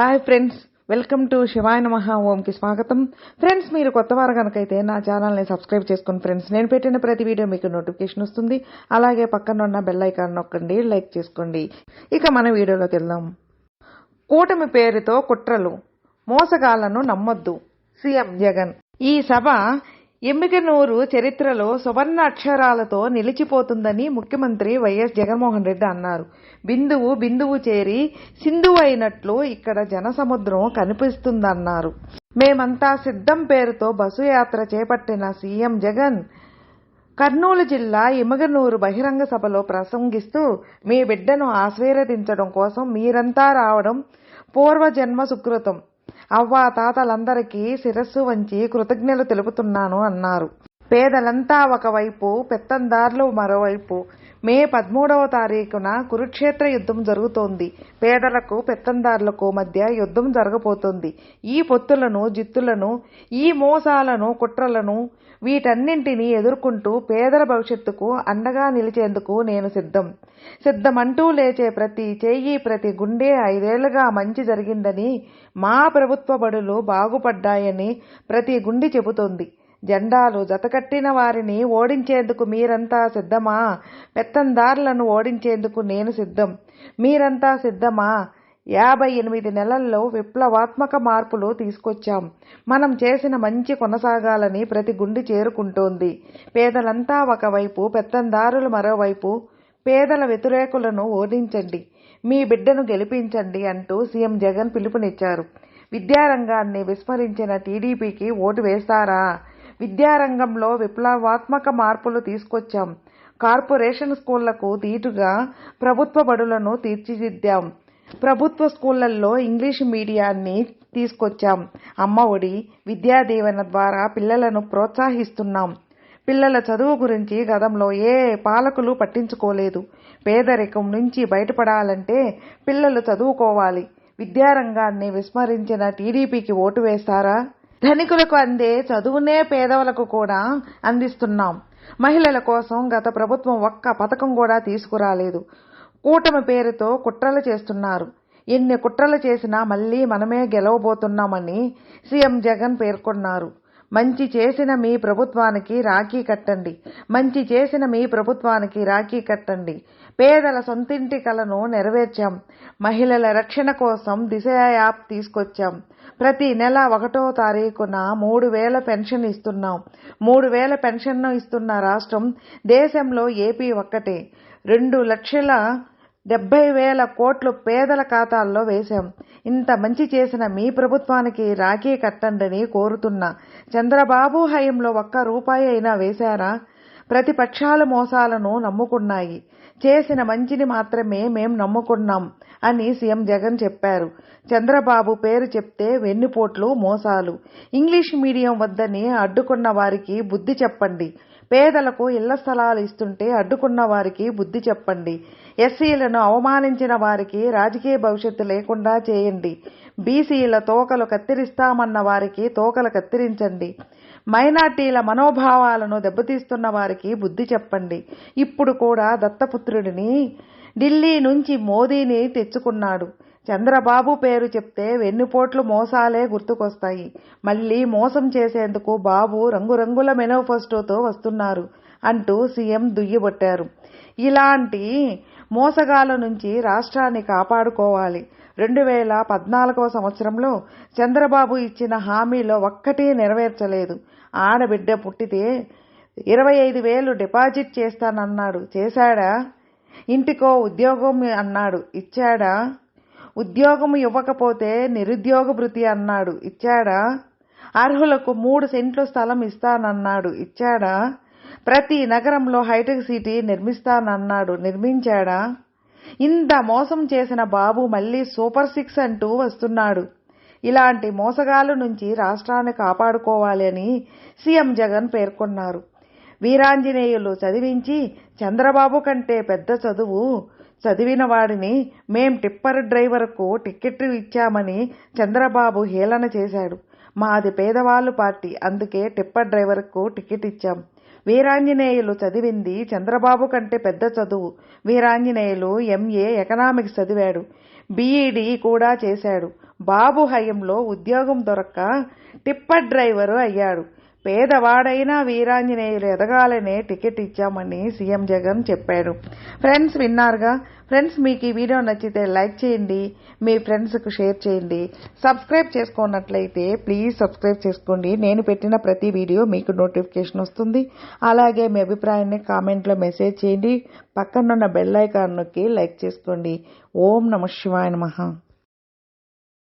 Hi friends welcome to శివాయ నమః ఓంకి స్వాగతం ఫ్రెండ్స్ మీరు కొత్త వారు కనుకైతే నా ఛానల్ని సబ్స్క్రైబ్ చేసుకోండి ఫ్రెండ్స్ నేను పెట్టిన ప్రతి వీడియో మీకు నోటిఫికేషన్ వస్తుంది. అలాగే పక్కన ఉన్న బెల్ ఐకాన్ నొక్కండి లైక్ చేసుకోండి. ఇక మన వీడియోలోకి వెళ్దాం. కూటమి పేరుతో కుట్రలు మోసగాళ్ళను నమ్మొద్దు. సీఎం జగన్. ఈ సభ ఎమ్మిగనూరు చరిత్రలో సువర్ణ అక్షరాలతో నిలిచిపోతుందని ముఖ్యమంత్రి వైఎస్ జగన్మోహన్ రెడ్డి అన్నారు. బిందువు బిందువు చేరి సింధువు అయినట్లు ఇక్కడ జనసముద్రం కనిపిస్తుందన్నారు. మేమంతా సిద్ధం పేరుతో బస్సు యాత్ర చేపట్టిన సీఎం జగన్ కర్నూలు జిల్లా ఇమగనూరు బహిరంగ సభలో ప్రసంగిస్తూ మీ బిడ్డను ఆశీర్వదించడం కోసం మీరంతా రావడం పూర్వజన్మ సుకృతం. అవ్వా తాతలందరికీ శిరస్సు వంచి కృతజ్ఞతలు తెలుపుతున్నాను అన్నారు. పేదలంతా ఒకవైపు పెత్తందారులు మరోవైపు. మే పదమూడవ తారీఖున కురుక్షేత్ర యుద్ధం జరుగుతోంది. పేదలకు పెత్తందారులకు మధ్య యుద్ధం జరగబోతోంది. ఈ పొత్తులను జిత్తులను ఈ మోసాలను కుట్రలను వీటన్నింటినీ ఎదుర్కొంటూ పేదల భవిష్యత్తుకు అండగా నిలిచేందుకు నేను సిద్ధం. సిద్ధమంటూ లేచే ప్రతి చేయి ప్రతి గుండె ఐదేళ్ళుగా మంచి జరిగిందని మా ప్రభుత్వ బడులు బాగుపడ్డాయని ప్రతి గుండి చెబుతోంది. జెండాలు జతకట్టిన వారిని ఓడించేందుకు మీరంతా సిద్ధమా? పెత్తందారులను ఓడించేందుకు నేను సిద్ధం. మీరంతా సిద్ధమా? యాభై ఎనిమిది నెలల్లో విప్లవాత్మక మార్పులు తీసుకొచ్చాం. మనం చేసిన మంచి కొనసాగాలని ప్రతి గుండి చేరుకుంటోంది. పేదలంతా ఒకవైపు పెత్తందారులు మరోవైపు. పేదల వ్యతిరేకులను ఓడించండి. మీ బిడ్డను గెలిపించండి అంటూ సీఎం జగన్ పిలుపునిచ్చారు. విద్యారంగాన్ని విస్మరించిన టీడీపీకి ఓటు వేస్తారా? విద్యారంగంలో విప్లవాత్మక మార్పులు తీసుకొచ్చాం. కార్పొరేషన్ స్కూళ్ళకు దీటుగా ప్రభుత్వ బడులను తీర్చిదిద్దాం. ప్రభుత్వ స్కూళ్ళలో ఇంగ్లీష్ మీడియాన్ని తీసుకొచ్చాం. అమ్మ ఒడి విద్యా దీవెన ద్వారా పిల్లలను ప్రోత్సహిస్తున్నాం. పిల్లల చదువు గురించి గతంలో ఏ పాలకులు పట్టించుకోలేదు. పేదరికం నుంచి బయటపడాలంటే పిల్లలు చదువుకోవాలి. విద్యారంగాన్ని విస్మరించిన టీడీపీకి ఓటు వేస్తారా? ధనికులకు అందే చదువునే పేదవులకు కూడా అందిస్తున్నాం. మహిళల కోసం గత ప్రభుత్వం ఒక్క పథకం కూడా తీసుకురాలేదు. కూటమి పేరుతో కుట్రలు చేస్తున్నారు. ఎన్ని కుట్రలు చేసినా మళ్ళీ మనమే గెలవబోతున్నామని సీఎం జగన్ పేర్కొన్నారు. మంచి చేసిన మీ ప్రభుత్వానికి రాఖీ కట్టండి. మంచి చేసిన మీ ప్రభుత్వానికి రాఖీ కట్టండి. పేదల సొంతింటి కలను నెరవేర్చాం. మహిళల రక్షణ కోసం దిశ యాప్ తీసుకొచ్చాం. ప్రతి నెల ఒకటో తారీఖున మూడు వేల పెన్షన్ ఇస్తున్నాం. మూడు వేల పెన్షన్ను ఇస్తున్న రాష్ట్రం దేశంలో ఏపీ ఒక్కటే. రెండు లక్షల డెబ్బై వేల కోట్లు పేదల ఖాతాల్లో వేశాం. ఇంత మంచి చేసిన మీ ప్రభుత్వానికి రాఖీ కట్టండని కోరుతున్నా. చంద్రబాబు హయంలో ఒక్క రూపాయి అయినా వేశారా? ప్రతిపక్షాలు మోసాలను నమ్ముకున్నాయి. చేసిన మంచిని మాత్రమే మేం నమ్ముకున్నాం అని సీఎం జగన్ చెప్పారు. చంద్రబాబు పేరు చెప్తే వెన్నుపోట్లు మోసాలు. ఇంగ్లీష్ మీడియం వద్దని అడ్డుకున్న వారికి బుద్ధి చెప్పండి. పేదలకు ఇళ్ళ స్థలాలు ఇస్తుంటే అడ్డుకున్న వారికి బుద్ధి చెప్పండి. ఎస్సీలను అవమానించిన వారికి రాజకీయ భవిష్యత్తు లేకుండా చేయండి. బీసీల తోకలు కత్తిరిస్తామన్న వారికి తోకలు కత్తిరించండి. మైనార్టీల మనోభావాలను దెబ్బతీస్తున్న వారికి బుద్ధి చెప్పండి. ఇప్పుడు కూడా దత్తపుత్రుడిని ఢిల్లీ నుంచి మోదీని తెచ్చుకున్నాడు. చంద్రబాబు పేరు చెప్తే వెన్నుపోట్లు మోసాలే గుర్తుకొస్తాయి. మళ్ళీ మోసం చేసేందుకు బాబు రంగురంగుల మెనోఫెస్టోతో వస్తున్నారు అంటూ సీఎం దుయ్యబట్టారు. ఇలాంటి మోసగాల నుంచి రాష్ట్రాన్ని కాపాడుకోవాలి. రెండు వేల పద్నాలుగవ సంవత్సరంలో చంద్రబాబు ఇచ్చిన హామీలో ఒక్కటి నెరవేర్చలేదు. ఆడబిడ్డ పుట్టితే ఇరవై ఐదు వేలు డిపాజిట్ చేస్తానన్నాడు. చేశాడా? ఇంటికో ఉద్యోగం అన్నాడు. ఇచ్చాడా? ఉద్యోగం ఇవ్వకపోతే నిరుద్యోగ భృతి అన్నాడు. ఇచ్చాడా? అర్హులకు మూడు సెంట్లు స్థలం ఇస్తానన్నాడు. ఇచ్చాడా? ప్రతి నగరంలో హైటెక్ సిటీ నిర్మిస్తానన్నాడు. నిర్మించాడా? ఇంత మోసం చేసిన బాబు మళ్ళీ సూపర్ సిక్స్ అంటూ వస్తున్నాడు. ఇలాంటి మోసగాళ్ళ నుంచి రాష్ట్రాన్ని కాపాడుకోవాలి అని సీఎం జగన్ పేర్కొన్నారు. వీరాంజనేయులు చదివించి చంద్రబాబు కంటే పెద్ద చదువు చదివిన వాడిని మేం టిప్పర్ డ్రైవర్కు టిక్కెట్ ఇచ్చామని చంద్రబాబు హేళన చేశాడు. మాది పేదవాళ్ళు పార్టీ అందుకే టిప్పర్ డ్రైవర్కు టికెట్ ఇచ్చాం. వీరాంజనేయులు చదివింది చంద్రబాబు కంటే పెద్ద చదువు. వీరాంజనేయులు ఎంఏ ఎకనామిక్స్ చదివాడు. బీఈడీ కూడా చేశాడు. బాబు హయంలో ఉద్యోగం దొరక్క టిప్పర్ డ్రైవరు అయ్యాడు. పేదవాడైనా వీరాంజనేయులు ఎదగాలనే టికెట్ ఇచ్చామని సీఎం జగన్ చెప్పారు ఫ్రెండ్స్ విన్నారుగా? ఫ్రెండ్స్ మీకు ఈ వీడియో నచ్చితే లైక్ చేయండి మీ ఫ్రెండ్స్కు షేర్ చేయండి. సబ్స్క్రైబ్ చేసుకున్నట్లయితే ప్లీజ్ సబ్స్క్రైబ్ చేసుకోండి. నేను పెట్టిన ప్రతి వీడియో మీకు నోటిఫికేషన్ వస్తుంది. అలాగే మీ అభిప్రాయాన్ని కామెంట్లో మెసేజ్ చేయండి. పక్కనున్న బెల్ ఐకాన్ నొక్కి లైక్ చేసుకోండి. ఓం నమ శివాయ నమః.